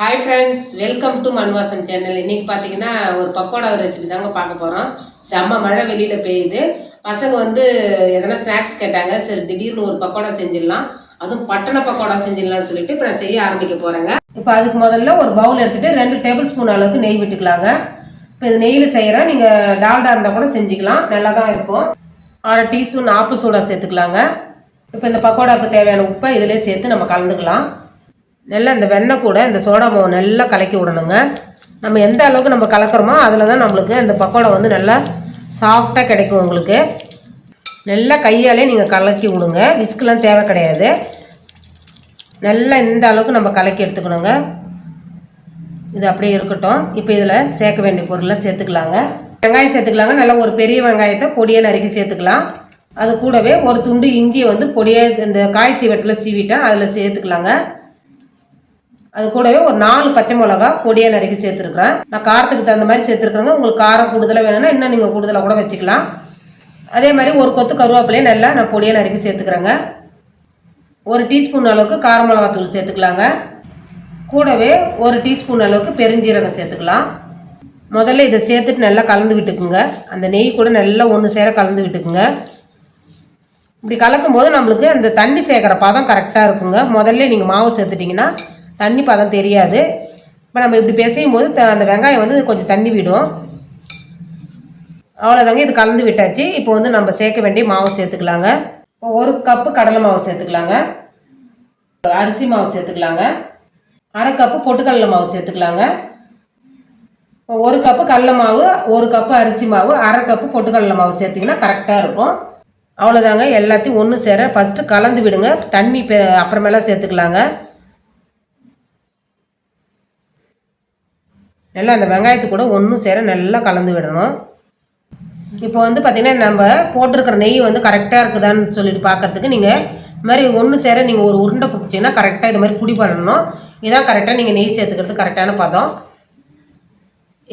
Hi friends welcome to Manvasan channel இன்றைக்கி பார்த்தீங்கன்னா ஒரு பக்கோடா ரெசிபி தாங்க பார்க்க போகிறோம் செம்ம மழை வெளியில் பெய்யுது. பசங்க வந்து எதனா ஸ்நாக்ஸ் கேட்டாங்க. சரி திடீர்னு ஒரு பக்கோடா செஞ்சிடலாம். அதுவும் பட்டண பக்கோடா செஞ்சிடலாம்னு சொல்லிட்டு இப்போ நான் செய்ய ஆரம்பிக்க போகிறேங்க இப்போ அதுக்கு முதல்ல ஒரு பவுல் எடுத்துகிட்டு ரெண்டு டேபிள் ஸ்பூன் அளவுக்கு நெய் விட்டுக்கலாங்க. இப்போ இது நெய்யில் செய்கிறேன் நீங்கள் டால்டா இருந்தால் கூட செஞ்சுக்கலாம். நல்லா தான் இருக்கும். அரை டீஸ்பூன் ஆப்பு சோடா சேர்த்துக்கலாங்க. இப்போ இந்த பக்கோடாவுக்கு தேவையான உப்பை இதிலே சேர்த்து நம்ம கலந்துக்கலாம். நல்லா இந்த வெண்ணெய் கூட இந்த சோடா மாவு நல்லா கலக்கி விடணுங்க. நம்ம எந்த அளவுக்கு நம்ம கலக்கிறோமோ அதில் தான் நம்மளுக்கு இந்த பக்கோடா வந்து நல்லா சாஃப்டாக கிடைக்கும் உங்களுக்கு. நல்லா கையாலே நீங்கள் கலக்கி விடுங்க. விஸ்கெலாம் தேவை கிடையாது. நல்லா இந்த அளவுக்கு நம்ம கலக்கி எடுத்துக்கணுங்க. இது அப்படியே இருக்கட்டும். இப்போ இதில் சேர்க்க வேண்டிய பொருள்லாம் சேர்த்துக்கலாங்க. வெங்காயம் சேர்த்துக்கலாங்க. நல்லா ஒரு பெரிய வெங்காயத்தை பொடியை நறுக்கி சேர்த்துக்கலாம். அது கூடவே ஒரு துண்டு இஞ்சியை வந்து பொடியாக இந்த காய் சீவட்டில் சீவிட்டேன் அதில் சேர்த்துக்கலாங்க. அது கூடவே ஒரு நாலு பச்சை மிளகா பொடியாக நறுக்கி சேர்த்துருக்குறேன். நான் காரத்துக்கு தகுந்த மாதிரி சேர்த்துருக்குறேங்க. உங்களுக்கு காரம் கூடுதலாக வேணும்னா இன்னும் நீங்கள் கூடுதலாக கூட வச்சுக்கலாம். அதே மாதிரி ஒரு கொத்து கருவேப்பிலையே நல்லா நான் பொடியாக நறுக்கி சேர்த்துக்கிறேங்க. ஒரு டீஸ்பூன் அளவுக்கு கார மிளகாத்தூள் சேர்த்துக்கலாங்க. கூடவே ஒரு டீஸ்பூன் அளவுக்கு பெருஞ்சீரகம் சேர்த்துக்கலாம். முதல்ல இதை சேர்த்துட்டு நல்லா கலந்து விட்டுக்குங்க. அந்த நெய் கூட நல்லா ஒன்று சேர கலந்து விட்டுக்குங்க. இப்படி கலக்கும்போது நம்மளுக்கு அந்த தண்ணி சேர்க்குற பதம் கரெக்டாக இருக்குங்க. முதல்ல நீங்கள் மாவு சேர்த்துட்டிங்கன்னா தண்ணி பதம் தெரியாது. இப்போ நம்ம இப்படி பிசையும் போது த- அந்த வெங்காயம் வந்து கொஞ்சம் தண்ணி விடும். அவ்வளோதாங்க இது கலந்து விட்டாச்சு. இப்போ வந்து நம்ம சேர்க்க வேண்டிய மாவு சேர்த்துக்கலாங்க. இப்போ ஒரு கப்பு கடலை மாவு சேர்த்துக்கலாங்க. அரிசி மாவு சேர்த்துக்கலாங்க. அரை கப்பு பொட்டுக்கடலை மாவு சேர்த்துக்கலாங்க. இப்போ ஒரு கப்பு கடல மாவு ஒரு கப்பு அரிசி மாவு அரை கப்பு பொட்டுக்கடலை மாவு சேர்த்திங்கன்னா கரெக்டாக இருக்கும். அவ்வளோதாங்க எல்லாத்தையும் ஒன்று சேர ஃபஸ்ட்டு கலந்து விடுங்க. தண்ணி பெ அப்புறமேலாம் சேர்த்துக்கலாங்க. நல்லா அந்த வெங்காயத்து கூட ஒன்றும் சேர நல்லா கலந்து விடணும். இப்போ வந்து பார்த்திங்கன்னா நம்ம போட்டிருக்கிற நெய் வந்து கரெக்டாக இருக்குதான்னு சொல்லிட்டு பார்க்கறதுக்கு நீங்கள் இது மாதிரி ஒன்று சேர நீங்கள் ஒரு உருண்டை பிடிச்சிங்கன்னா கரெக்டாக இது மாதிரி புடி பண்ணணும். இதான் கரெக்டாக நீங்கள் நெய் சேர்த்துக்கிறது கரெக்டான பதம்.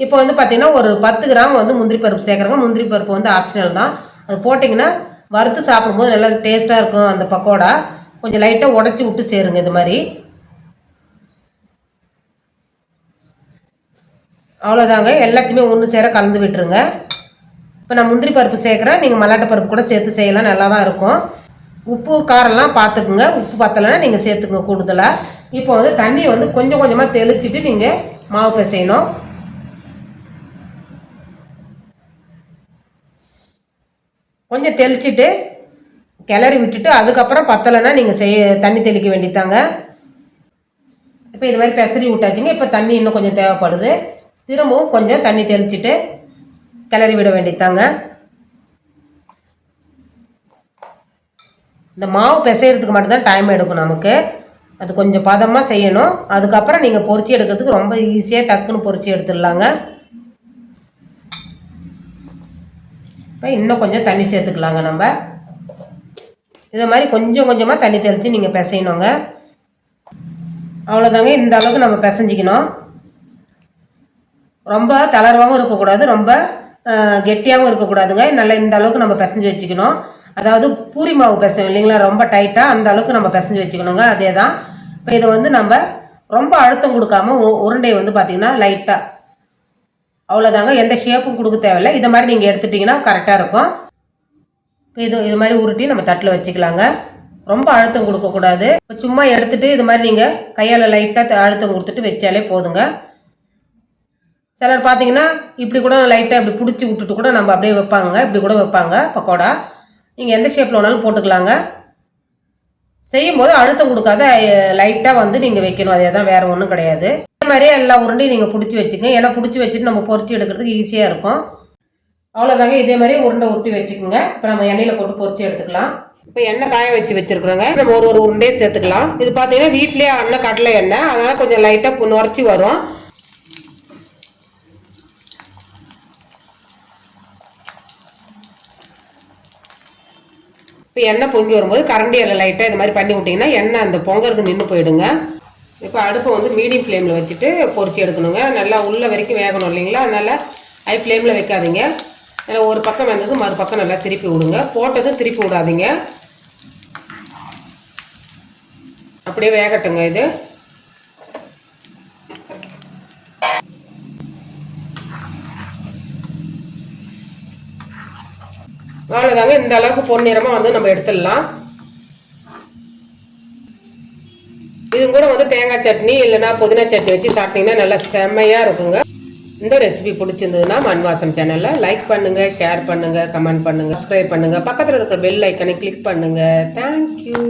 இப்போ வந்து பார்த்தீங்கன்னா ஒரு பத்து கிராம் வந்து முந்திரி பருப்பு சேர்க்குறாங்க முந்திரி பருப்பு வந்து ஆப்ஷனல் தான். அது போட்டிங்கன்னா வறுத்து சாப்பிடும்போது நல்லா டேஸ்ட்டாக இருக்கும் அந்த பக்கோடா. கொஞ்சம் லைட்டாக உடச்சி விட்டு சேருங்க இது மாதிரி. அவ்வளோதாங்க எல்லாத்தையுமே ஒன்று சேர கலந்து விட்டுருங்க. இப்போ நான் முந்திரி பருப்பு சேர்க்குறேன். நீங்கள் மல்லாட்டை பருப்பு கூட சேர்த்து செய்யலாம். நல்லா தான் இருக்கும். உப்பு காரம்லாம் பார்த்துக்குங்க உப்பு பத்தலைன்னா நீங்கள் சேர்த்துக்குங்க கூடுதலாக இப்போ வந்து தண்ணியை வந்து கொஞ்சம் கொஞ்சமாக தெளிச்சிட்டு நீங்கள் மாவு பிசையணும். கொஞ்சம் தெளிச்சிட்டு கிளறி விட்டுட்டு அதுக்கப்புறம் பத்தலைன்னா நீங்கள் செய்ய தண்ணி தெளிக்க வேண்டியதாங்க இப்போ இது மாதிரி பெசரி விட்டாச்சுங்க. இப்போ தண்ணி இன்னும் கொஞ்சம் தேவைப்படுது. திரும்பவும் கொஞ்சம் தண்ணி தெளிச்சுட்டு கிளறி விட வேண்டியதாங்க இந்த மாவு பிசைகிறதுக்கு மட்டும்தான் டைம் எடுக்கும் நமக்கு. அது கொஞ்சம் பதமாக செய்யணும். அதுக்கப்புறம் நீங்கள் பொறிச்சி எடுக்கிறதுக்கு ரொம்ப ஈஸியாக டக்குன்னு பொறிச்சி எடுத்துடலாங்க. இப்போ இன்னும் கொஞ்சம் தண்ணி சேர்த்துக்கலாங்க நம்ம. இதை மாதிரி கொஞ்சம் கொஞ்சமாக தண்ணி தெளித்து நீங்கள் பிசையணுங்க. அவ்வளோதாங்க இந்த அளவுக்கு நம்ம பிசைஞ்சிக்கணும். ரொம்ப தளர்வாகவும் இருக்கக்கூடாது ரொம்ப கெட்டியாகவும் இருக்கக்கூடாதுங்க. நல்லா இந்த அளவுக்கு நம்ம பிசைஞ்சு வச்சுக்கணும். அதாவது பூரி மாவு பிசையும் இல்லைங்களா? ரொம்ப டைட்டாக அந்த அளவுக்கு நம்ம பிசைஞ்சு வச்சுக்கணுங்க. அதே தான். இப்போ இதை வந்து நம்ம ரொம்ப அழுத்தம் கொடுக்காம உ- உருண்டையை வந்து பார்த்திங்கன்னா லைட்டாக அவ்வளோதாங்க எந்த ஷேப்பும் கொடுக்க தேவையில்லை. இதை மாதிரி நீங்கள் எடுத்துட்டிங்கன்னா கரெக்டாக இருக்கும். இது இது மாதிரி உருட்டி நம்ம தட்டில் வச்சுக்கலாங்க. ரொம்ப அழுத்தம் கொடுக்கக்கூடாது. இப்போ சும்மா எடுத்துட்டு இது மாதிரி நீங்கள் கையால் லைட்டாக அழுத்தம் கொடுத்துட்டு வச்சாலே போதுங்க. சிலர் பார்த்தீங்கன்னா இப்படி கூட லைட்டாக இப்படி பிடிச்சி விட்டுட்டு கூட நம்ம அப்படியே வைப்பாங்க. இப்படி கூட வைப்பாங்க பக்கோடா. நீங்கள் எந்த ஷேப்பில் வேணாலும் போட்டுக்கலாங்க. செய்யும்போது அழுத்தம் கொடுக்காத லைட்டாக வந்து நீங்கள் வைக்கணும். அதே தான் வேறு ஒன்றும் கிடையாது. இதே மாதிரியே எல்லா உருண்டையும் நீங்கள் பிடிச்சி வச்சுக்கோங்க. ஏன்னா பிடிச்சி வச்சுட்டு நம்ம பொரிச்சு எடுக்கிறதுக்கு ஈஸியாக இருக்கும். அவ்வளோதாங்க இதே மாதிரி உருண்டை உருட்டி வச்சுக்கோங்க. இப்போ நம்ம எண்ணெயில் போட்டு பொரிச்சு எடுத்துக்கலாம். இப்போ எண்ணெய் காய வச்சு வச்சுருக்குறோங்க. நம்ம ஒரு ஒரு உருண்டையும் சேர்த்துக்கலாம். இது பார்த்தீங்கன்னா வீட்லேயே அண்ணன் கடலை எண்ணெய். அதனால் கொஞ்சம் லைட்டாக நுரைச்சி வரும். இப்போ எண்ணெய் பொங்கி வரும்போது கரண்டியில் லைட்டாக இது மாதிரி பண்ணி விட்டிங்கன்னா எண்ணெய் அந்த பொங்கறது நின்று போயிடுங்க. இப்போ அடுப்பை வந்து மீடியம் ஃப்ளேமில் வச்சுட்டு பொறிச்சு எடுக்கணுங்க. நல்லா உள்ள வரைக்கும் வேகணும் இல்லைங்களா? அதனால் ஹை ஃப்ளேமில் வைக்காதீங்க. நல்லா ஒரு பக்கம் வந்தது மறு பக்கம் நல்லா திருப்பி விடுங்க. போட்டதும் திருப்பி விடாதீங்க. அப்படியே வேகட்டுங்க இது. அவ்வளோதாங்க இந்த அளவுக்கு பொன்னிறமாக வந்து நம்ம எடுத்துடலாம். இது கூட வந்து தேங்காய் சட்னி இல்லைன்னா புதினா சட்னி வச்சு சாப்பிட்டிங்கன்னா நல்லா செம்மையாக இருக்குங்க. இந்த ரெசிபி பிடிச்சிருந்ததுன்னா மண்வாசம் சேனலில் லைக் பண்ணுங்கள் ஷேர் பண்ணுங்கள் கமெண்ட் பண்ணுங்கள் சப்ஸ்கிரைப் பண்ணுங்கள் பக்கத்தில் இருக்கிற பெல் ஐக்கனை கிளிக் பண்ணுங்கள் தேங்க்யூ